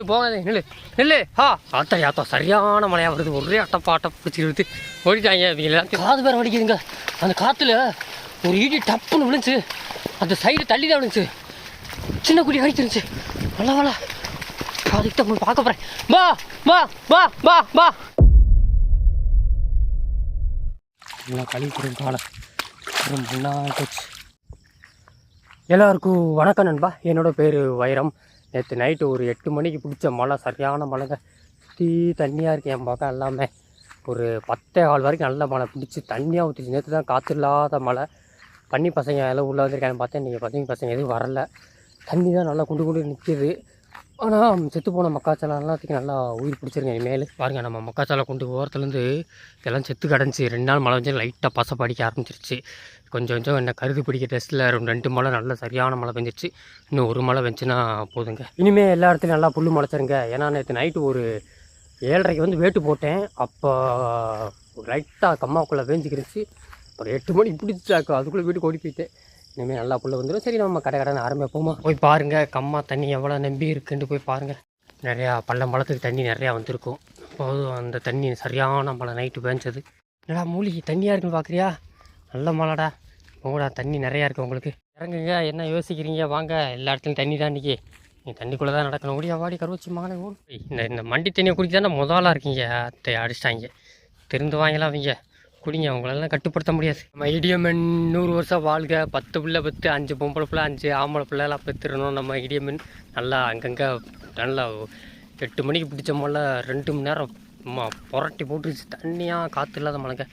போகாதே நில்லு நில்லு ஹா. ஆத்தா யாத்தா சரியான மழையாக வருது. ஒரே அட்டப்பாட்டை பிடிச்சி இழுத்து ஓடிட்டாங்க இவங்க எல்லாத்தையும். காது பேர் வடிக்குதுங்க அந்த காற்றுல ஒரு இடி டப்புன்னு விழுந்துச்சு. அந்த சைடு தள்ளி தான் விழுந்துச்சு. சின்ன குடி அடிச்சிருந்துச்சு வள வள அதுக்கு போய் பார்க்க போகிறேன் வா வா வா வா வா. எல்லாம் கழிவு கொடுங்க காலை. ரொம்ப போச்சு எல்லாருக்கும் வணக்கம் நண்பா. என்னோட பேர் வைரம். நேற்று நைட்டு ஒரு எட்டு மணிக்கு பிடிச்ச மழை சரியான மழைங்க. சுற்றி தண்ணியாக இருக்குது என் பக்கம் எல்லாமே. ஒரு பத்தே கால் வரைக்கும் நல்ல மழை பிடிச்சி தண்ணியாக ஊற்றிச்சு நேற்று தான் காற்று இல்லாத மழை. பண்ணி பசங்க எல்லாம் உள்ளே வந்திருக்காங்க. பார்த்தேன் நீங்கள் பசங்க பசங்க எதுவும் வரல. தண்ணி தான் நல்லா குண்டு குண்டு நிற்கிது ஆனால் செத்து போன மக்காச்சோளம் எல்லாத்துக்கும் நல்லா உயிர் பிடிச்சிருங்க இனிமேல். பாருங்கள் நம்ம மக்காச்சோளம் கொண்டு ஓரத்துலேருந்து இதெல்லாம் செத்து கடைஞ்சி ரெண்டு நாள் மழை வந்து லைட்டாக பசை படிக்க ஆரம்பிச்சிருச்சு. கொஞ்சம் கொஞ்சம் என்ன கருது பிடிக்க டெஸ்ட்டில் ரெண்டு ரெண்டு மழை நல்ல சரியான மழை பெஞ்சிருச்சு. இன்னும் ஒரு மழை பெஞ்சுன்னா போதுங்க. இனிமேல் எல்லா இடத்துலையும் நல்லா புல் முளைச்சிருங்க. ஏன்னா நேற்று நைட்டு ஒரு ஏழரைக்கு வந்து வேட்டு போட்டேன். அப்போ லைட்டாக கம்மாக்குள்ளே வேஞ்சிக்கிருச்சு ஒரு எட்டு மணி பிடிச்சாக்கா அதுக்குள்ளே வீட்டுக்கு ஓடி போயிட்டேன். இனிமேல் நல்லா புள்ள வந்துடும் சரி நம்ம கடை கடன் ஆரம்பிப்போமா? போய் பாருங்கள் கம்மா தண்ணி எவ்வளோ நம்பி இருக்குன்ட்டு போய் பாருங்கள் நிறையா பள்ளம் பழத்துக்கு தண்ணி நிறையா வந்திருக்கும். போதும் அந்த தண்ணி சரியான மழை நைட்டு பேஞ்சது. என்னடா மூலிகை தண்ணியாக இருக்குன்னு பார்க்குறியா? நல்ல மழைடா. உங்களா தண்ணி நிறையா இருக்குது உங்களுக்கு. இறங்குங்க என்ன யோசிக்கிறீங்க? வாங்க எல்லா இடத்துலையும் தண்ணி தான் இன்றைக்கி நீ தண்ணிக்குள்ளே தான் நடக்கணும். ஓடியா வாடி கருவச்சி மகனை ஓடு. இந்த இந்த மண்டி தண்ணியை குடிக்க தானே முதலாக இருக்கீங்க? அத்தை அடிச்சிட்டாங்க. திருந்து வாங்கலாம் அவங்க. குடிங்க அவங்களெல்லாம் கட்டுப்படுத்த முடியாது. நம்ம இடியமன் நூறு வருஷம் வாழ்க. பத்து பிள்ளை பத்து அஞ்சு பொம்பளை பிள்ளை அஞ்சு ஆம்பளை பிள்ளைலாம் பெற்றுடணும் நம்ம இடியமன் நல்லா அங்கங்கே நல்லா எட்டு மணிக்கு பிடிச்ச முதல்ல ரெண்டு மணி நேரம் புரட்டி போட்டுருச்சு. தண்ணியாக காற்று இல்லாத மழைங்க.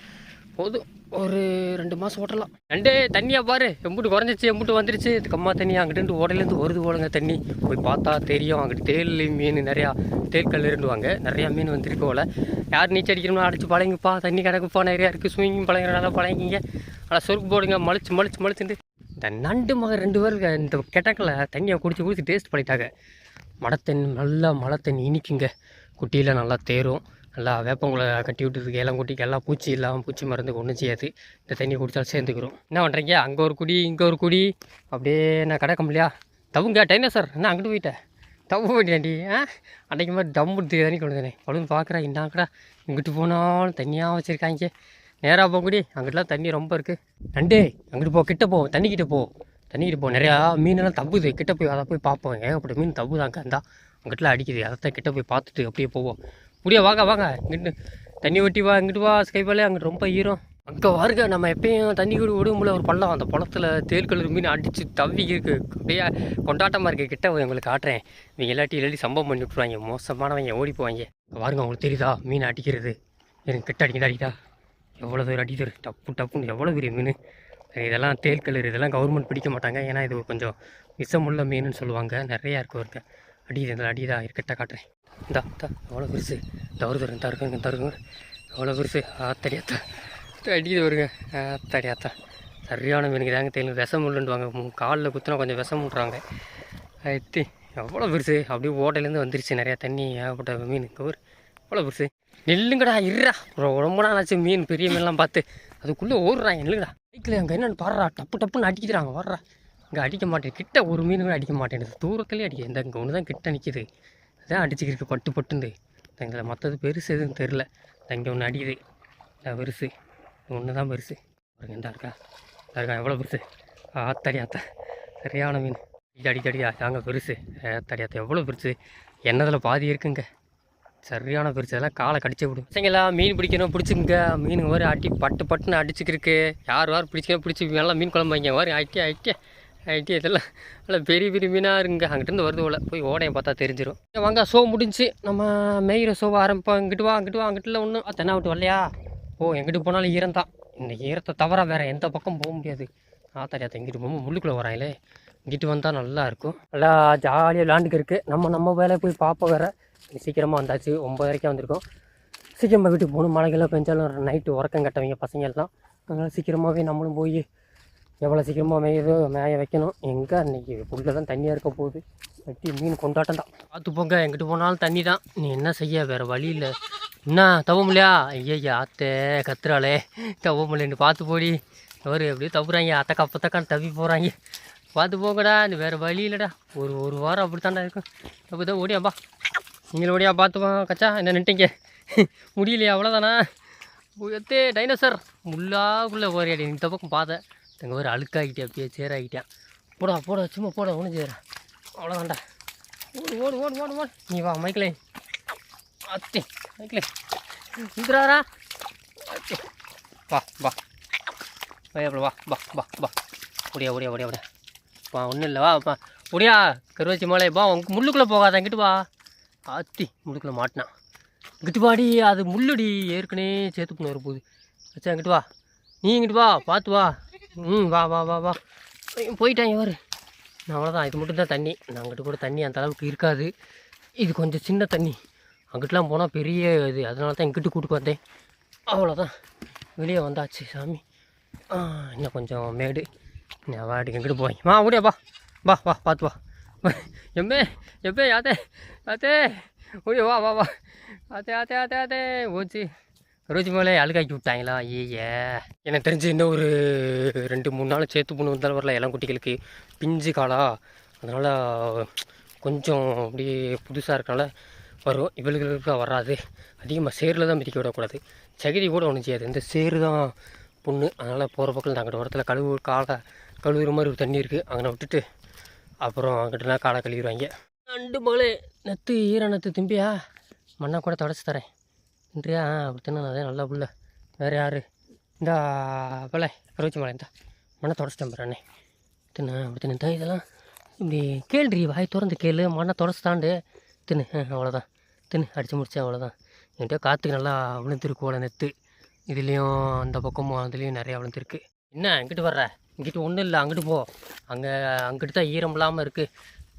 போதும். ஒரு ரெண்டு மாதம் ஓட்டலாம். ரெண்டே தண்ணியாக பாரு. எம்புட்டு குறைஞ்சிச்சு எம்புட்டு வந்துருச்சு. இது கம்மா தண்ணி அங்கிட்டு ஓடையிலேருந்து வருது போலங்க தண்ணி. போய் பார்த்தா தெரியும். அங்கிட்டு தேல் மீன் நிறையா தேல்கல் இருந்துவாங்க. நிறையா மீன் வந்துருக்கு போல. யார் நீச்சல் அடிக்கணும்னு அடிச்சு பழங்குப்பா தண்ணி கிடக்குப்பா. நிறையா இருக்குது ஸ்விம்மிங் பழகிறனால பழங்கிங்க ஆனால் சொருக்கு போடுங்க. மலிச்சு மலிச்சு மலிச்சுட்டு இந்த நண்டு மகன் ரெண்டு பேருக்கு இந்த கிட்டக்கில் தண்ணியை குடிச்சு குடிச்சு டேஸ்ட் பண்ணிட்டாங்க. மழை தண்ணி நல்லா மழை தண்ணி இனிக்குங்க. குட்டியில் நல்லா தேரும். நல்லா வேப்பங்குளை கட்டி விட்டுருக்கு எல்லாம் குட்டிக்கு எல்லாம் பூச்சி இல்லாமல் பூச்சி மருந்து ஒன்றும் செய்யாது. இந்த தண்ணி குடித்தாலும் சேர்ந்துக்கிறோம். என்ன பண்ணுறீங்க அங்கே ஒரு குடி இங்கே ஒரு குடி. அப்படியே நான் கிடக்க முடியா தவுங்க டைனோசர் என்ன அங்கிட்டு போயிட்டேன் தவு போயிட்டேன்டி ஆ? அன்றைக்கு மாதிரி டம்பு தண்ணி கொண்டு வந்தேன். பழுந்து பார்க்குறேன் இன்னாக்கடா இங்கிட்டு போனாலும் தண்ணியாக வச்சுருக்காங்க. நேராக போகக்கூடி அங்கிட்டலாம் தண்ணி ரொம்ப இருக்குது நண்டே அங்கிட்டு போ கிட்ட போ தண்ணிக்கிட்ட போ. தண்ணிக்கிட்ட போ. நிறையா மீனெல்லாம் தப்புது கிட்ட போய் அதை போய் பார்ப்போம். ஏகப்பட்ட மீன் தப்புதான் அங்கே இருந்தால் அங்கிட்டலாம் அடிக்குது. அதைத்தான் கிட்ட போய் பார்த்துட்டு அப்படியே போவோம். முடியா வாங்க வாங்க. இங்கிட்டு தண்ணி ஒட்டி வா இங்கிட்டு வா ஸ்கைபாலே அங்கிட்டு ரொம்ப ஈரம் அங்கே வாருங்க நம்ம எப்பயும் தண்ணி கூட விடும்போல ஒரு பள்ளம். அந்த பழத்தில் தேல் கலர் மீன் அடித்து தவி இருக்குது அப்படியே கொண்டாட்டமாக இருக்குது கிட்ட உங்களுக்கு காட்டுறேன். இவங்க இல்லாட்டி இல்லாட்டி சம்பவம் பண்ணி விட்ருவாங்க மோசமானவங்க ஓடி போவாங்க. வாருங்க உங்களுக்கு தெரியுதா? மீன் அடிக்கிறது. எனக்கு கிட்ட அடிக்கிறதா அடிக்கிறா எவ்வளோ தூரம் அடிக்குது டப்பு டப்புன்னு எவ்வளோ பெரிய மீன். இதெல்லாம் தேல் கலர் இதெல்லாம் கவர்மெண்ட் பிடிக்க மாட்டாங்க. ஏன்னா இது கொஞ்சம் விஷமுள்ள மீனுன்னு சொல்லுவாங்க. நிறையா இருக்கும் இருக்கு அடியுது இந்த அடிதா இருக்கட்டா காட்டுறேன். இந்தா தா எவ்வளோ பெருசு. இந்த தரும் இந்த இருக்குங்க இந்த இருக்குங்க எவ்வளோ பெருசு. ஆத்தடியாத்தா அடிக்குது வருங்க ஆத்தடியாத்தா சரியான மீனுக்கு தாங்க தெரியும் விஷம் உள்ளுண்டுவாங்க காலில் குத்துனா கொஞ்சம் விஷம் விட்றாங்க எத்தி எவ்வளோ பெருசு. அப்படியே ஓட்டையிலேருந்து வந்துருச்சு நிறையா தண்ணி ஏகப்பட்ட மீன். ஒரு எவ்வளோ பெருசு. நெல்லுங்கடா இருடா. ரொம்ப நாள் ஆச்சு மீன் பெரிய மீன்லாம் பார்த்து. அதுக்குள்ளே ஓடுறாங்க. நெல்லுங்கடா. பைக்கில் அங்கே என்னென்னு பாடுறா டப்பு டப்புன்னு அடிக்கிறாங்க வர்றா இங்கே அடிக்க மாட்டேன். கிட்ட ஒரு மீன் கூட அடிக்க மாட்டேன். தூரத்துலேயே அடிக்க இந்த இங்கே ஒன்று தான் கிட்ட நிற்கிது அதான் அடிச்சுக்கிருக்கு பட்டு பட்டுந்து எங்களை மற்றது பெருசு எதுவும் தெரில இங்கே ஒன்று அடிக்குது. இல்லை பெருசு. ஒன்று தான் பெருசு. பாருங்க இந்த இருக்கா? இந்த இருக்கா? எவ்வளோ பெருசு? ஆத்தாடி ஆத்தா. சரியான மீன். அடி அடி அடி தாங்க பெருசு. ஆத்தாடி ஆத்தா எவ்வளோ பெருசு? என்னதில் பாதி இருக்குங்க. சரியான பெருசு. அதெல்லாம் காலை கடிச்சு விடும். சரிங்களா மீன் பிடிக்கணும் பிடிச்சிங்க மீன் வர அடி பட்டு பட்டுன்னு அடிச்சுக்கிருக்கு. யார் யார் பிடிச்சிக்கணும் பிடிச்சி நல்லா மீன் குழம்பு வைங்க. வரும் ஐட்டி ஐட்டி ஐட்டி இதெல்லாம் நல்லா பெரிய பெரிய மீனாக இருங்க. அங்கிட்டிருந்து வருது போல. போய் ஓடையை பார்த்தா தெரிஞ்சிடும் வாங்க ஷோ முடிஞ்சு. நம்ம மேயிற ஷோவை ஆரம்பிப்போம். இங்கிட்டு வா அங்கிட்டு வா அங்கிட்டுல ஒன்றும் தென்னா விட்டு வரலையா? ஓ எங்கிட்டு போனாலும் ஈரம் தான் இந்த ஈரத்தை தவிர வேறு எந்த பக்கம் போக முடியாது. ஆத்தாடியாத்த இங்கிட்டு போகும்போது முள்ளுக்குள்ளே வராங்களே. இங்கிட்டு வந்தால் நல்லா இருக்கும். நல்லா ஜாலியாக விளாண்டுக்கு இருக்குது நம்ம நம்ம வேலையை போய் பார்ப்போம் வேறு. சீக்கிரமாக வந்தாச்சு. ஒம்பது வரைக்கும் வந்திருக்கோம். சீக்கிரமாக வீட்டுக்கு போகணும். மழைக்கெல்லாம் பெஞ்சாலும் நைட்டு உறக்கம் கட்டவங்க பசங்க எல்லாம் அதனால் சீக்கிரமாகவே நம்மளும் போய் எவ்வளோ சீக்கிரமாக மேயுதோ மேய வைக்கணும். எங்கே அன்றைக்கி புல்ல தான் தண்ணியாக இருக்க போகுது. வெட்டி மீன் கொண்டாட்டம் தான். பார்த்து போங்க எங்கிட்டு போனாலும் தண்ணி தான் நீ என்ன செய்ய வேறு வழி இல்லை. என்ன தவ முடியா ஐயா அத்தை கத்துறாளே. தவ முடியலன்னு பார்த்து போடி. ஒரு எப்படியோ தப்புறாங்க அத்தக்கா பத்தக்கான்னு தவி போகிறாங்க பார்த்து போங்கடா இந்த வேறு வழி இல்லைடா. ஒரு ஒரு வாரம் அப்படி தாண்டா இருக்கும். அப்போ தான் ஓடியாப்பா நீங்கள் ஓடியா பார்த்துப்போம் கச்சா. என்ன நின்ட்டீங்க? முடியலையா? அவ்வளோதானா எத்தே டைனோசர் முள்ளாக்குள்ளே ஓரியாடி இந்த பக்கம் பார்த்தேன் எங்கள் ஒரு அழுக்காகிட்டே அப்படியே சேராகிட்டேன். போடா போடா சும்மா போடா ஒன்றும் சேரா அவ்வளோதான்டா ஓடு ஓடு ஓடு ஓடு ஓடு. நீ வா மைக்கிளே அத்தி மைக்கிளே இந்திராரா. அத்தி. வா வா. வா வா வா வா வா. ஒடியா ஒடியா ஒடியா ஒடியா வா ஒன்றும் இல்லை வா வா. ஒடியா கருவச்சி மலை வா உங்க முள்ளுக்குள்ளே போகாத இங்கிட்டு வா. ஆத்தி முள்ளுக்குள்ளே மாட்டினான். இங்கிட்டு வாடி அது முள்ளுடி ஏற்கனவே சேர்த்து பண்ண போகுது வச்சா இங்கிட்டு வா. நீ இங்கிட்டு வா பார்த்து வா. ம் வா வா வா வா. போயிட்டான் இவர். அவ்வளோதான் இது மட்டும் தான் தண்ணி. நான் அங்கிட்டு கூட தண்ணி அந்த அளவுக்கு இருக்காது. இது கொஞ்சம் சின்ன தண்ணி. அங்கிட்டலாம் போனால் பெரிய இது. அதனால தான் இங்கிட்டு கூட்டு வந்தேன். அவ்வளோதான் வெளியே வந்தாச்சு சாமி. ஆ, இன்னும் கொஞ்சம் மேடு. நான் வாட்டுக்கு எங்கிட்டு போய் வா ஓடியா வா. வா வா பார்த்து வா. எம்மே எப்பே யாத்தே யாத்தே. ஓடியா வா வா வா. ஆத்தே ஆத்தே ஆத்தே ஆத்தே ஓச்சு ரோஜி மேலே அழுகாக்கி விட்டாங்களா? ஐயே எனக்கு தெரிஞ்சு இன்னும் ஒரு ரெண்டு மூணு நாள் சேர்த்து பொண்ணு வந்தாலும் வரல இளம் குட்டிகளுக்கு பிஞ்சு காலா. அதனால் கொஞ்சம் அப்படியே புதுசாக இருக்கனால வரும். இவளுகளுக்கு வராது. அதிகமாக சேரில் தான் மிதிக்க விடக்கூடாது. சகிதி கூட ஒன்றும் செய்யாது. இந்த சேரு தான் பொண்ணு. அதனால் போகிற பக்கம் அங்கிட்ட வரத்தில் கழுவு காலை கழுவுற மாதிரி ஒரு தண்ணி இருக்குது அங்கே விட்டுட்டு அப்புறம் அங்கிட்டலாம் காலை கழுவிடுவாங்க ரெண்டு மகளே நெத்து ஈர நெத்து திம்பியா? மண்ணா கூட தொடச்சி தரேன். இன்றியா? அப்படி தின்னு அதே நல்லா புள்ள. வேறு யார்? இந்த பிள்ளை கருவச்சி மலை இந்த. மண்ணை தொடச்சிட்டேன் பாருண்ணே தின்னு அப்படி தின்னு. இதெல்லாம் இப்படி கேள்றி வாய் திறந்து கேளு. மண்ணை தொடச்சி தின்னு அவ்வளோதான் தின்னு அடித்து முடிச்சேன் அவ்வளோதான் என்கிட்ட காற்றுக்கு நல்லா விழுந்துருக்கு போல நெத்து. இதுலேயும் அந்த பக்கமும் அதுலேயும் நிறையா விழுந்துருக்கு. என்ன இங்கிட்டு வர்ற? இங்கிட்டு ஒன்றும் இல்லை அங்கிட்டு போ. அங்கே அங்கிட்டு தான் ஈரம் இல்லாமல் இருக்குது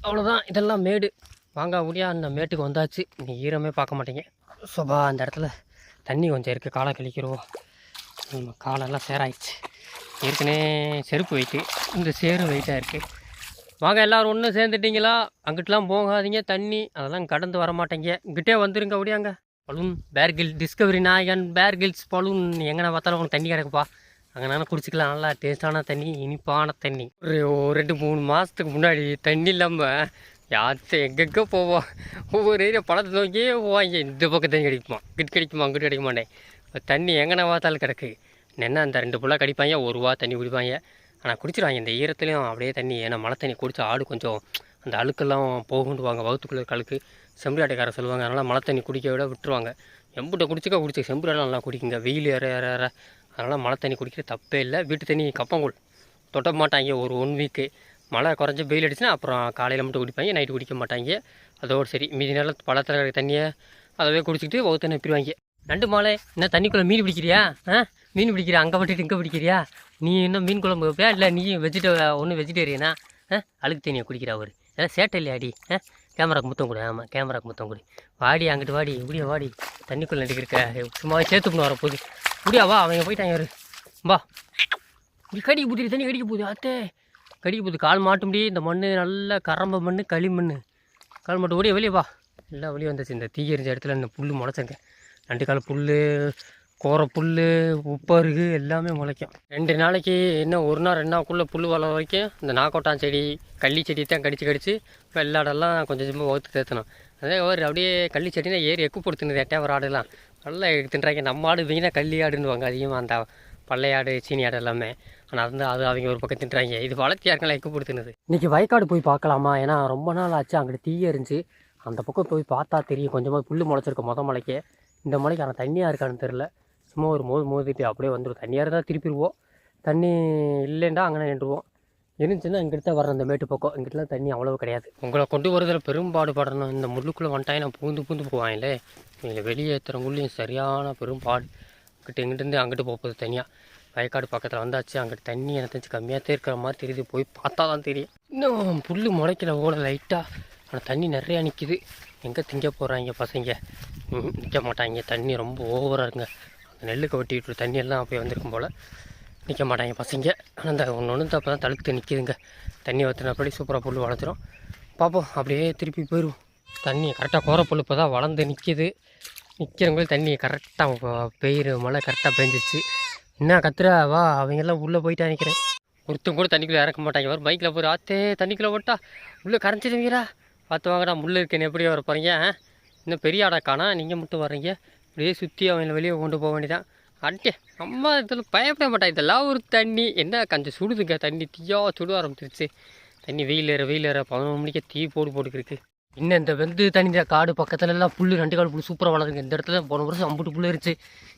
அவ்வளோதான் இதெல்லாம் மேடு. வாங்க முடியா அந்த மேட்டுக்கு வந்தாச்சு. நீ ஈரமே பார்க்க மாட்டேங்க. சுபா அந்த இடத்துல தண்ணி கொஞ்சம் இருக்குது காலை கழிக்கிறோம். நம்ம காலெல்லாம் சேராயிடுச்சு. ஏற்கனவே செருப்பு வெயிட்டு இந்த சேரு வெயிட்டாக இருக்குது வாங்க எல்லோரும் ஒன்று சேர்ந்துட்டிங்களா? அங்கிட்டலாம் போகாதீங்க தண்ணி. அதெல்லாம் கடந்து வர மாட்டேங்க. இங்கிட்டே வந்துருங்க அங்கே பலூன் பேர்கில் டிஸ்கவரி நாயகன் பேர்கில்ஸ் பலூன். எங்கே பார்த்தாலும் உனக்கு தண்ணி கிடக்குப்பா. அங்கே நானும் குடிச்சிக்கலாம். நல்லா டேஸ்டான தண்ணி இனிப்பான தண்ணி. ஒரு ஒரு ரெண்டு மூணு மாதத்துக்கு முன்னாடி தண்ணி இல்லாமல் யார்த்த எங்கெங்கே போவோம். ஒவ்வொரு ஏரியா பழத்தை நோக்கியே போவாங்க. இந்த பக்கம் தண்ணி கிடைக்குமா? இங்கிட்டு கிடைக்குமா? அங்கிட்டு கிடைக்க மாட்டேன் இப்போ தண்ணி எங்கன பார்த்தாலும் கிடக்கு. என்ன அந்த ரெண்டு புள்ள கடிப்பாங்க ஒரு வா தண்ணி குடிப்பாங்க. ஆனால் குடிச்சிருவாங்க. இந்த ஈரத்துலேயும் அப்படியே தண்ணி ஏன்னா மழை தண்ணி குடிச்சா ஆடு கொஞ்சம் அந்த அழுக்கெல்லாம் போகுண்டுவாங்க. வகுத்துக்குள்ளே கழுக்கு. அழுக்கு சொல்லுவாங்க. அதனால் மழை தண்ணி குடிக்க விட விட்டுருவாங்க. எம்பிட்ட குடிச்சிக்க குடிச்சு செம்பரியாடம் நல்லா குடிக்குங்க. வெயில் ஏற ஏற ஏற. அதனால் மழை தண்ணி குடிக்கிற தப்பே இல்லை. வீட்டு தண்ணி கப்பங்கூழ். தொட்ட மாட்டாங்க. ஒரு ஒன் வீக்கு மழை குறைஞ்சி வெயில் அடிச்சுன்னா அப்புறம் காலையில் மட்டும் குடிப்பாங்க நைட்டு குடிக்க மாட்டாங்க. அதோடு சரி மீதி நேரம் பழத்தில் இருக்கிற தண்ணியை அதவே குடிச்சிக்கிட்டு வகுத்து பிரிவாங்க. நண்டு மாலை என்ன தண்ணிக்குள்ளே மீன் பிடிக்கிறியா? ஆ? மீன் பிடிக்கிறியா? அங்கே விட்டுட்டு இங்கே பிடிக்கிறியா? நீ இன்னும் மீன் குழம்பு வைப்பியா? இல்லை நீ வெஜிடே ஒன்றும் வெஜிடேரியனா ஆ? அழுக்கு தண்ணியை குடிக்கிறா அவர். ஏதாவது சேட்டை இல்லையாடி ஆ? கேமராக்கு முத்தம் கொடு ஆமாம் கேமராக்கு முத்தம் கொடு. வாடி அங்கிட்டு வாடி இப்படியா வாடி. தண்ணிக்குள்ளே நடிக்கிருக்க சும்மா சேர்த்துக்கணும் வர போகுது முடியா வா அவங்க போயிட்டாங்க வா. இப்படி கடிக்க போகுது தண்ணி கடிக்க போகுது அத்தே. கடிக்க போகுது. கால் மாட்டு முடியே இந்த மண் நல்ல கரம்ப மண் களி மண் கால் மாட்டு ஓடியா வெளியே வா. எல்லாம் வெளியே வந்துச்சு. இந்த தீ எரிஞ்ச இடத்துல இந்த புல் முளைச்சிருக்கேன். ரெண்டு கால் புல் கோர புல் உப்பருகு எல்லாமே முளைக்கும். ரெண்டு நாளைக்கு என்ன ஒரு நாள் ரெண்டு நாளுக்குள்ளே புல் வளர வரைக்கும் இந்த நாக்கோட்டான் செடி கள்ளி செடி தான் கடிச்சு கடிச்சு வெள்ளாடெல்லாம் கொஞ்சம் கொஞ்சமாக வகுத்து தேத்தணும். அதே ஒரு அப்படியே கள்ளி செடினா ஏறி எக்கு கொடுத்துனுது எட்டாவது ஆடுலாம். நல்லா தின்றாங்க நம்ம ஆடு வீணாக கள்ளி ஆடுன்னுவாங்க அதிகமாக அந்த பள்ளையாடு சீனி ஆடு எல்லாமே. ஆனால் அது அது அவங்க ஒரு பக்கம் தின்றாங்க இது வளர்த்தியா இருக்கலாம் எக்கு கொடுத்துனுது இன்றைக்கி வயக்காடு போய் பார்க்கலாமா? ஏன்னா ரொம்ப நாள் ஆச்சு அங்கிட்டு தீ எரிஞ்சு. அந்த பக்கம் போய் பார்த்தா தெரியும். கொஞ்சமாக புல் முளைச்சிருக்க மொத மலைக்கு. இந்த மலைக்கு ஆனால் தண்ணியாக இருக்கான்னு தெரில சும்மா ஒரு மோது மோதிட்டு அப்படியே வந்துடும் தண்ணியாக இருந்தால் திருப்பிடுவோம். தண்ணி இல்லைண்டா அங்கே நின்றுவோம். இருந்துச்சுன்னா இங்கிட்ட தான் வர அந்த மேட்டு பக்கம். இங்கிட்டலாம் தண்ணி அவ்வளவு கிடையாது. உங்களை கொண்டு வரதில் பெரும்பாடு படணும் இந்த முள்ளுக்குள்ளே வந்துட்டாங்க நான் பூந்து பூந்து போவாங்களே? இவங்களை வெளியே ஏற்றுறவங்களையும் சரியான பெரும்பாடு. இங்கிட்ட இங்கிட்டேருந்து அங்கிட்டு போகுது தனியாக வயக்காடு பக்கத்தில் வந்தாச்சு அங்கே தண்ணி எனக்கு தெரிஞ்சு கம்மியாக இருக்கிற மாதிரி தெரியுது. போய் பார்த்தா தான் தெரியும். இன்னும் புல் முளைக்கல ஓட லைட்டாக ஆனால் தண்ணி நிறையா நிற்கிது எங்கே திங்க போகிறாங்க பசங்க? நிற்க மாட்டாங்க. தண்ணி ரொம்ப ஓவராக இருக்குங்க. அந்த நெல்லுக்கு வெட்டிட்டு தண்ணியெல்லாம் அப்படியே வந்திருக்கும் போல் நிற்க மாட்டாங்க பசங்க. ஆனால் இந்த ஒன்று ஒன்று அப்போ தான் தழுத்து நிற்கிதுங்க தண்ணி ஊற்றினப்படி சூப்பராக புல் வளர்த்துரும். பார்ப்போம் அப்படியே திருப்பி போயிடுவோம். தண்ணி கரெக்டாக கோர புல் இப்போ தான் வளர்ந்து நிற்கிது நிற்கிறவங்களே தண்ணி கரெக்டாக பெய்யுற மழை கரெக்டாக பெஞ்சிச்சு. என்ன கத்துறா? வா அவங்க எல்லாம் உள்ளே போயிட்டு நிற்கிறேன் ஒருத்தன் கூட தண்ணிக்குள்ளே இறக்க மாட்டாங்க. வரும் பைக்கில் போய் ஆத்தே தண்ணிக்குள்ளே போட்டா உள்ளே கரைஞ்சிடுவீங்களா பார்த்து வாங்கடா முள்ளே இருக்கேன்னு எப்படி வர போகிறீங்க இன்னும் பெரிய ஆடா காணா. நீங்கள் மட்டும் வர்றீங்க. அப்படியே சுற்றி அவங்கள வெளியே கொண்டு போக வேண்டியதான் அட்டே அம்மா இதில் பயப்பட மாட்டாங்க இதெல்லாம் ஒரு தண்ணி. என்ன கொஞ்சம் சுடுதுங்க. தண்ணி தீயாக சுட ஆரம்பிச்சிருச்சு. தண்ணி வெயில் ஏற வெயில் ஏற. பதினொன்று மணிக்கு தீ போடு போட்டுக்கிருக்கு. இன்னும் இந்த வெந்து தனிந்த காடு பக்கத்துல எல்லாம் புல் ரெண்டு காடு புல் சூப்பராக வளருங்க இந்த இடத்துல போன வருஷம் அம்புட்டு புல் இருந்துச்சு.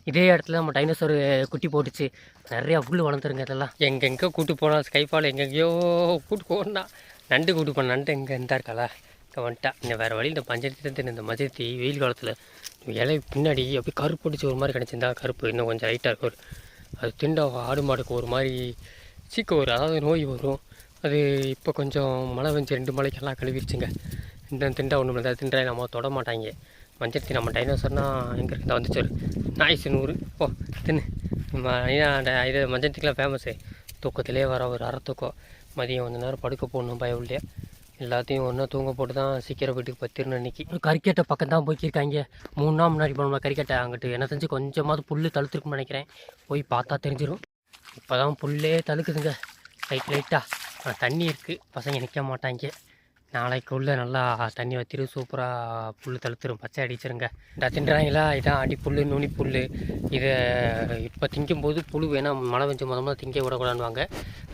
இதே இடத்துல நம்ம டைனோசர் குட்டி போட்டுச்சு. நிறையா புல் வளர்ந்துருங்க இதெல்லாம். எங்கெங்கே கூட்டு போனால் ஸ்கைஃபால் எங்கெங்கேயோ கூட்டு போனா நண்டு கூட்டு போன நண்டு எங்கே இருந்தா இருக்காளா? இங்கே வந்துட்டா. இன்னும் வேறு வழி இந்த பஞ்சத்தி இந்த மஜத்தி வெயில் காலத்தில் இலை பின்னாடி அப்படியே கருப்பு அடிச்சு ஒரு மாதிரி கிடச்சிருந்தா கருப்பு. இன்னும் கொஞ்சம் லைட்டாக இருக்கும். அது திண்டா ஆடு மாடுக்கு ஒரு மாதிரி சீக்கம் வரும். அதாவது நோய் வரும். அது இப்போ கொஞ்சம் மழை வந்து ரெண்டு மலைக்கெல்லாம் கழுவிருச்சுங்க. இந்த திண்டா ஒன்றும் இல்லை திண்டா நம்ம தொட மாட்டாங்க மஞ்சத்தி நம்ம டைனோசர்னா எங்கே இருந்தால் வந்துச்சு நாய்ஸ் நூறு. ஓ தின்னு. நம்ம ஐயா இது மஞ்சத்திக்கெலாம் ஃபேமஸ்ஸு தூக்கத்திலே வர ஒரு அரை தூக்கம் மதியம் கொஞ்ச நேரம் படுக்க போடணும் பயவில்லையே எல்லாத்தையும் ஒன்றா தூங்க போட்டு தான் சீக்கிரம் வீட்டுக்கு பத்திரணும் அன்றைக்கி ஒரு கறிக்கட்டை பக்கம் தான் போய்க்கிருக்காங்க. மூணு நாள் முன்னாடி போனோம்னா கறிக்கட்டை. அங்கிட்டு என்ன தெரிஞ்சு கொஞ்சமாவது புல் தழுத்துருக்குன்னு நினைக்கிறேன். போய் பார்த்தா தெரிஞ்சிடும் இப்போ தான் புல்லே தழுக்குதுங்க. லைட் லைட்டாக தண்ணி இருக்குது பசங்க நிற்க மாட்டாங்க. நாளைக்குள்ளே நல்லா தண்ணி வத்திரு சூப்பராக புல் தழுத்துரும். பச்சை அடிச்சிருங்க. இந்த தின்றாங்களா? இதான் அடி புல் நுனி புல் இதை இப்போ திங்கும்போது புழு வேணால் மழை பெஞ்சு மொதல் மொதல் திங்க விடக்கூடாதுவாங்க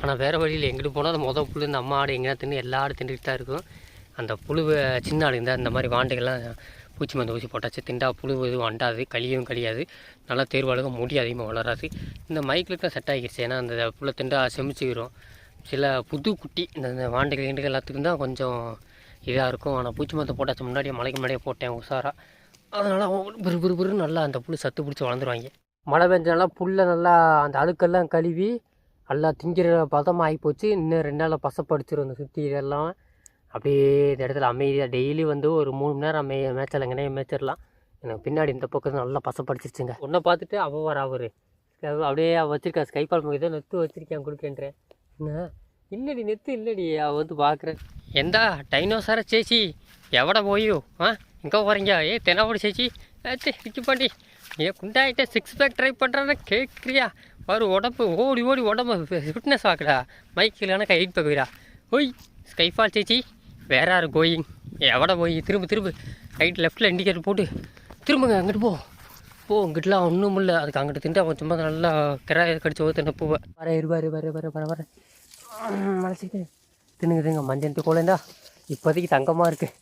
ஆனால் வேறு வழியில் எங்கிட்டு போனாலும் மொதல் புல் இந்த அம்மா ஆடு எங்கேயா தின்னு எல்லா ஆடு தின்றுட்டு தான் இருக்கும். அந்த புழுவை சின்ன ஆடு இருந்தால் இந்த மாதிரி வாண்டுகள்லாம் பூச்சி மருந்து ஊசி போட்டாச்சு. திண்டா புழு எதுவும் அண்டாது கழியும் கழியாது நல்லா தேர்வாளுங்க முடி அதிகமாக வளராது. இந்த மைக்கிலுக்கு செட் ஆகிடுச்சு ஏன்னா அந்த புள்ள திண்டா செமிச்சுக்கிறோம் சில புது குட்டி இந்த வாண்டுகள் கிண்டுகள் எல்லாத்துக்கும் தான் கொஞ்சம் இதாக இருக்கும். ஆனால் பூச்சி மருந்து போட்டாச்சு முன்னாடியே மலைக்கு முன்னாடியே போட்டேன் உஷாரா. அதனால் பிறு பிறு பிறு நல்லா அந்த புல் சத்து பிடிச்சி வளர்ந்துருவாங்க. மழை பெஞ்சனால புல்லை நல்லா அந்த அழுக்கெல்லாம் கழுவி நல்லா திங்கிற பதமாக ஆகிப்போச்சு. இன்னும் ரெண்டு நாளில் பசப்படிச்சிரும் இந்த சுற்றி இதெல்லாம். அப்படியே இந்த இடத்துல அமைதியாக டெய்லி வந்து ஒரு மூணு மணி நேரம் அமை மேய்ச்சல் எங்கனே மேய்ச்சிடலாம். எனக்கு பின்னாடி இந்த பக்கம் நல்லா பசப்படிச்சிருச்சுங்க. உன்னை பார்த்துட்டு அவ வர அவர். அப்படியே அவள் வச்சிருக்கா ஸ்கைபால் முகம் ஏதோ நெத்து வச்சிருக்கேன் கொடுக்கன்றேன். என்ன? இல்லடி நெத்து இல்லடி அவள் வந்து பார்க்குறேன் எந்தா டைனோசார சேச்சி எவட போயோ ஆ? எங்கே போகிறீங்க ஏ தெனாவோட சேச்சி. ஏச்சு விக்கி பாண்டி. ஏ குண்டாயிட்ட சிக்ஸ் பேக் ட்ரை பண்ணுறேன்னு கேட்குறியா வரும் உடம்பு ஓடி ஓடி உடம்பு ஃபிட்னஸ் ஆக்குடா. மைக்கில் எனக்கு கைட் போகிறா ஓய் ஸ்கைஃபால் சேச்சி. வேற யார் கோயிங் எவட போய் திரும்ப திரும்ப. ரைட் லெஃப்ட்டில் இண்டிகேட்டர் போட்டு. திரும்புங்க அங்கிட்டு போ. போ இங்கிட்டலாம் ஒன்றும் இல்லை. அதுக்கு அங்கிட்டு திண்டா கொஞ்சமாக நல்லா கிராய கடிச்சு ஓத்து பூவை? வர இரு வர வர வர வர மலைச்சிட்டு தின்னுங்க திங்க மஞ்சள் கோலண்டா? இப்போதைக்கு தங்கமாக இருக்குது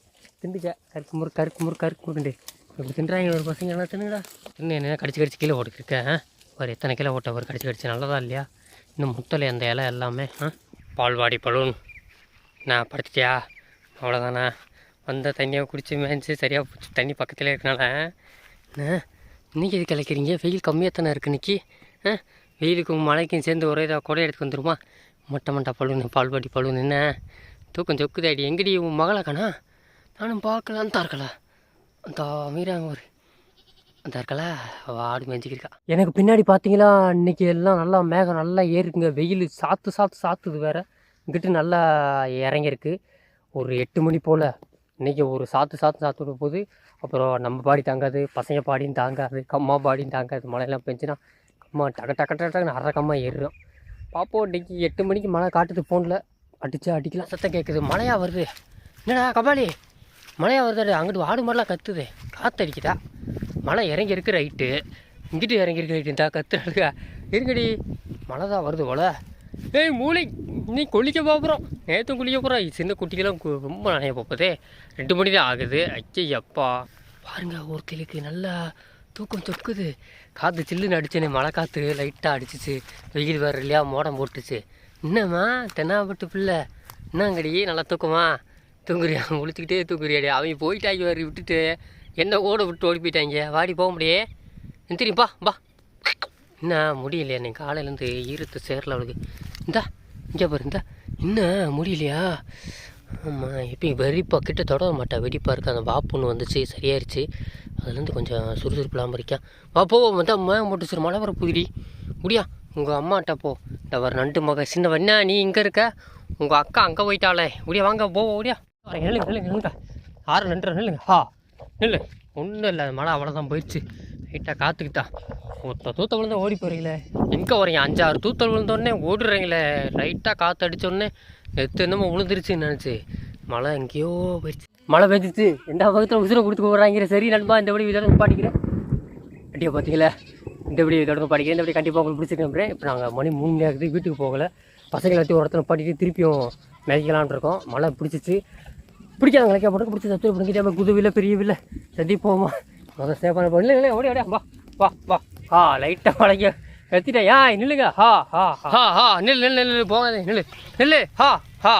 திண்டுக்க கருக்கு முறு கருக்கு முறு கருக்கு முருண்டு இப்படி தின்றாங்க ஒரு பசங்க எல்லாம் தின்னுங்கடா. தின்னு என்ன கடிச்சு கடிச்சு கீழே போட்டுருக்கேன் ஒரு எத்தனை கிலோ ஓட்ட ஒரு கடிச்சு கடிச்சு? நல்லதா இல்லையா? இன்னும் முத்தலை அந்த இலை எல்லாமே ஆ? பால்வாடி பலூன். நான் படுத்துட்டியா? அவ்வளோதானே வந்த தண்ணியை குடிச்சு மேய்ச்சி சரியாக தண்ணி பக்கத்தில் இருக்கனால இன்றைக்கி இது கிளக்கிறீங்க வெயில் கம்மியாக தானே இருக்குது இன்றைக்கி ஆ? வெயிலுக்கும் மழைக்கும் சேர்ந்து ஒரே இதாக கொடை எடுத்து வந்துருமா? மொட்டை மொட்டை பழுன்னு பால்பாட்டி பழுன்னு என்ன? தூக்கம் சொக்குதாடி எங்கடி உன் மகளை நானும் பார்க்கல தான் இருக்கலா. அந்த மீறாங்க ஒரு. அந்த இருக்கலா? ஆடு மேஞ்சிக்கிருக்கா எனக்கு பின்னாடி பார்த்தீங்களா? இன்னைக்கு எல்லாம் நல்லா மேகம் நல்லா ஏறுக்குங்க வெயில் சாத்து சாத்து சாத்துது வேறு. இங்கிட்டு நல்லா இறங்கியிருக்கு. ஒரு எட்டு மணி போல். இன்றைக்கி ஒரு சாத்து சாத்து சாத்து விட போது அப்புறம் நம்ம பாடி தாங்காது பசங்க பாடியும் தாங்காது கம்மா பாடியும் தாங்காது மழையெல்லாம் பெஞ்சுன்னா கம்மா டக டக்க டக்குன்னு அரை கம்மா ஏறும் பார்ப்போம் இன்றைக்கி எட்டு மணிக்கு மழை காட்டுது ஃபோனில் அடிச்சா அடிக்கலாம் சத்தம் கேட்குது மழையாக வருது. என்னடா கபாலி? மழையாக வருது? அங்கிட்டு ஆடு மாதிரிலாம் கத்துது. காற்றடிக்குதா மழை இறங்கி இருக்கு ரைட்டு. இங்கிட்டு இறங்கி இருக்கு ரைட்டு இந்த கத்துறாளுங்க இருங்கடி. மழை தான் வருது போல. ஏய் மூளை நீ குளிக்க போகிறோம் நேற்றும் குளிக்க போகிறோம் சின்ன குட்டிக்கெல்லாம் ரொம்ப நனைய போகுதே ரெண்டு மணி தான் ஆகுது. ஐயப்பா பாருங்க ஒருத்தருக்கு நல்லா தூக்கம் சொக்குது காற்று சில்லுன்னு அடிச்சேனே மழை காற்று லைட்டாக அடிச்சிச்சு. வெயில் வேறு இல்லையா மோடம் போட்டுச்சு. என்னம்மா தென்னாப்பட்டு பிள்ளை. என்னங்கடி நல்லா தூக்கமா? தூங்குறியா? முழிச்சுக்கிட்டே தூங்குறியாடி. அவன் போயிட்டாங்க வேறு விட்டுட்டு. என்ன ஓட விட்டு ஓடி போயிட்டாங்க. வாடி போக முடியே. தெரியும்பா பா என்ன முடியல என்னை காலையிலேருந்து ஈரத்து சேரல அவளுக்கு. இந்தா இங்கே பாரு இந்தா. என்ன முடியலையா? ஆமாம் எப்பயும் வெறிப்பா கிட்ட தொட மாட்டா. வெடிப்பாக இருக்கு? அந்த வாப்புன்னு வந்துச்சு சரியாயிருச்சு. அதுலேருந்து கொஞ்சம் சுறுசுறுப்பு இல்லாமல் இருக்கேன் வா போ மேம் மேகம் போட்டு சரி மழை வர புதிரி முடியா? உங்கள் அம்மாட்ட போ. இந்த வர நண்டு மக சின்ன வண்ணா நீ இங்கே இருக்க? உங்கள் அக்கா அங்கே போயிட்டாளே. முடியா வாங்க போ முடியா? நில்லுங்க நில்லுங்க நில்லுங்க ஆறு நின்று நில்லுங்க. ஹா நில்லு. ஒன்றும் இல்லை மழை அவ்வளோதான் போயிடுச்சு. லைட்டாக காத்துக்கிட்டா. ஒத்த தூத்த விழுந்தா ஓடி போகிறீங்களே எங்கே வரீங்க அஞ்சாறு தூத்தல் விழுந்தோடனே ஓடுறீங்களே. லைட்டாக காற்று அடித்தோடனே எத்து என்னமோ விழுந்துருச்சுன்னு நினச்சி. மழை எங்கேயோ போயிடுச்சு மழை பெஞ்சிச்சு. எந்த பக்கத்தில் உசுரை கொடுத்து போகிறாங்க சரி நண்பா இந்த படி இதோட பாட்டிக்கிறேன் அப்படியே பார்த்தீங்களா இந்த இப்படி இதோட படிக்கிறேன் இந்த இப்படி கண்டிப்பாக உங்களுக்கு பிடிச்சிருக்கேன் இப்போ நாங்கள் மணி மூணு நேரத்துக்கு வீட்டுக்கு போகலை. பசங்களை எல்லாத்தையும் ஒருத்தனை பாட்டிட்டு திருப்பியும் மேய்க்கலான் இருக்கோம். மழை பிடிச்சிச்சு. பிடிக்காத போட்டு பிடிச்சி தத்து பிடிக்கிட்டே பெரிய பெரியவில்லை சதி போமா முதல் சேஃபான போ. இல்லை இல்லை ஓடி ஓடியா வா வா வா. ஆ லைட்டாக வளைக்க. கத்திட்டேன் யா நில்லுங்க. ஹா ஹா ஹா ஹா நில் நில் நில் நில் போகாதே நில்லு நில்லு ஹா ஹா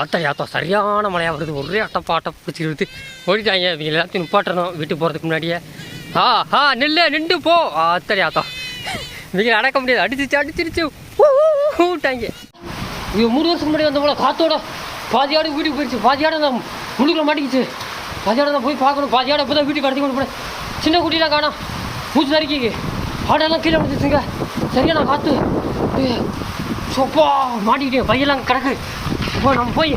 ஆத்தா யாத்தா சரியான மழையாக வருது. ஒரே அட்டப்பாட்டம் பிடிச்சிருக்கு ஓடிட்டாங்க. இவங்க எல்லாத்தையும் நிப்பாட்டணும் வீட்டுக்கு போகிறதுக்கு முன்னாடியே. ஆ ஹா நில்லு நின்று போ. ஆத்தடி ஆத்தா இவங்க அடக்க முடியாது. அடிச்சிச்சு அடிச்சிருச்சு. ஊட்டாங்க. இது மூணு வருஷத்துக்கு முன்னாடி வந்த போல காத்தோட பாதியாடு வீட்டுக்கு போயிடுச்சு பாதியாடு நான் முழுக்கில் மாட்டிக்கிச்சு. பாஜியாட போய் பார்க்கணும். பாஜியாட இப்போ தான் வீட்டுக்கு கடத்தி கொண்டு போனேன். சின்ன குட்டிலாம் காணோம். மூச்சு தறிக்கிங்க ஆடெல்லாம் கீழே விழுந்துச்சுங்க. சரியா நான் காற்று ஏய், சொப்பா மாட்டிக்கிட்டேன். பையெல்லாம் கிடக்கு. இப்போ நம்ம போய்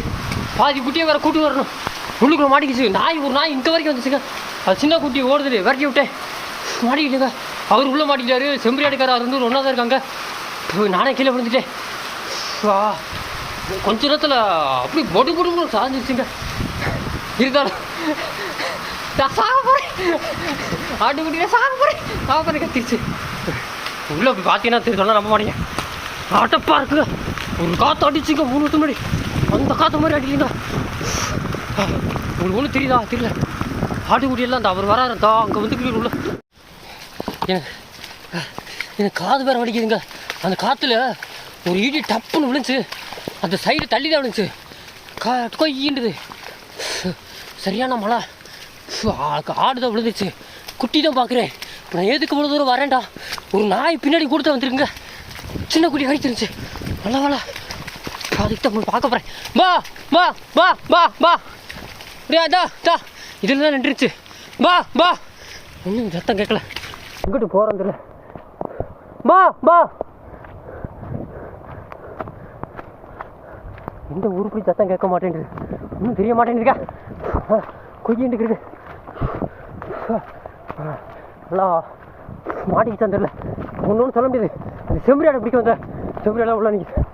பாதி குட்டியை வேறு கூட்டி வரணும். உள்ளுக்குள்ள மாட்டிக்கிச்சு. நாய் ஒரு நாய் இங்கே வரைக்கும் வந்துச்சுங்க. அது சின்ன குட்டி ஓடுது விரட்டி விட்டேன். மாட்டிக்கிட்டுங்க. அவர் உள்ளே மாட்டிக்கிட்டாரு. செம்பரியாடுக்காரர் அவர் வந்து ஒன்றா தான் இருக்காங்க. நானே கீழே விழுந்துட்டேன். வா. கொஞ்ச நேரத்தில் அப்படி பொடு பொடு பொடு சாஞ்சிருச்சுங்க இருந்தாலும் நான் சாக போகிறேன் ஆட்டுக்குட்டியே சாக போகிறேன் சாக போகிறேன் கத்திருச்சு உள்ளே போய் பார்த்தீங்கன்னா தெரியும் நம்ப மாட்டேங்க. ஆட்டப்பா இருக்குங்க. ஒரு காற்று அடிச்சுங்க மூணு வருஷம் முன்னாடி. அந்த காற்று மாதிரி அடிக்கலைங்க உங்களுக்கு ஒன்றும் தெரியுதா? தெரியல. ஆட்டுக்குட்டியெல்லாம் அந்த அவர் வராது தா அங்கே வந்துக்கிட்டு உள்ள. எனக்கு எனக்கு காது வேற வலிக்குதுங்க. அந்த காற்றுல ஒரு இடி டப்புன்னு விழுந்துச்சு. அந்த சைடு தள்ளி தான் விழுந்துச்சு. கா கொய்யின்றது. சரியான மழை. ஆடு தான் விழுந்துச்சு குட்டி தான் பார்க்குறேன். நான் எதுக்கு இவ்வளோ தூரம் வரேன்டா? ஒரு நாய் பின்னாடி கொடுத்து வந்துருக்குங்க. சின்ன குட்டி கடிச்சிருந்துச்சு. நல்ல வேலை அதுக்கு தான் பார்க்க போகிறேன் பா பா பா பா பா அப்படியா தா தா. இதில் தான் நின்றுச்சு. பா பா ஒன்றும் சத்தம் கேட்கல. எங்கிட்டு போகிறோம் தெரியல. பா பா இந்த ஊருக்குள்ளே சத்தம் கேட்க மாட்டேங்குது ஒன்றும் தெரிய மாட்டேன்னு கொய்யிட்டு இருக்குது. நல்லா மாட்டிக்கிச்சான் தெரியல. ஒன்று ஒன்று சொல்ல முடியாது. அந்த செம்பரியாடை பிடிக்க வந்த? செம்பரியாடெலாம் உள்ள நிற்குது